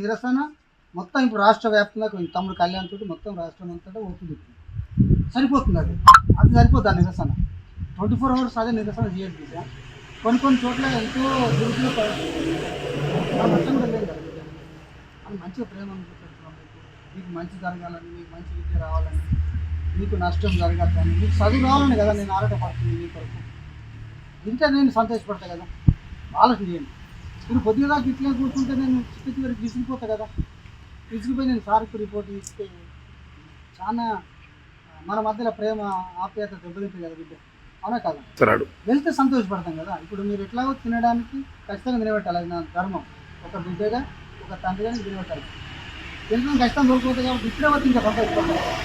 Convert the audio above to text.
నిరసన మొత్తం ఇప్పుడు రాష్ట్ర వ్యాప్తంగా కొంచెం తమ్ముడు కళ్యాణ్ తోటి మొత్తం రాష్ట్రం అంతటా ఓట్లు సరిపోతుంది అది. అది సరిపోతుంది ఆ నిరసన. ట్వంటీ ఫోర్ అవర్స్ అదే నిరసన చేయదు కొన్ని కొన్ని చోట్ల ఎంతో దురుసులు అని మంచిగా ప్రేమ మీకు మంచి జరగాలని మీకు మంచి విద్య రావాలని మీకు నష్టం జరగాలని. మీకు చదువు రావాలని కదా నేను ఆరాటపడుతుంది మీ కొరకు. ఇంత నేను సంతోషపడతా కదా. ఆలోచన చేయండి. కొద్దిగా దాకా ఇట్లా కూర్చుంటే నేను చిట్టి చివరికి విసిగిపోతా కదా. విసిగిపోయి నేను సార్కి రిపోర్ట్ ఇస్తే చాలా మన మధ్యలో ప్రేమ ఆప్యాయత దెబ్బతింటుంది కదా బిడ్డ. అవునా కదా? వెళ్తే సంతోషపడతాం కదా. ఇప్పుడు మీరు ఎట్లాగో తినడానికి ఖచ్చితంగా నిలబెట్టాలి. అది నా ధర్మం. ఒక బిడ్డగా ఒక తండ్రిగా నిలబెట్టాలి. తినడం కష్టం దొరికిపోతుంది కాబట్టి ఇప్పుడే వచ్చి ఇంకా సంతోషపడతాం.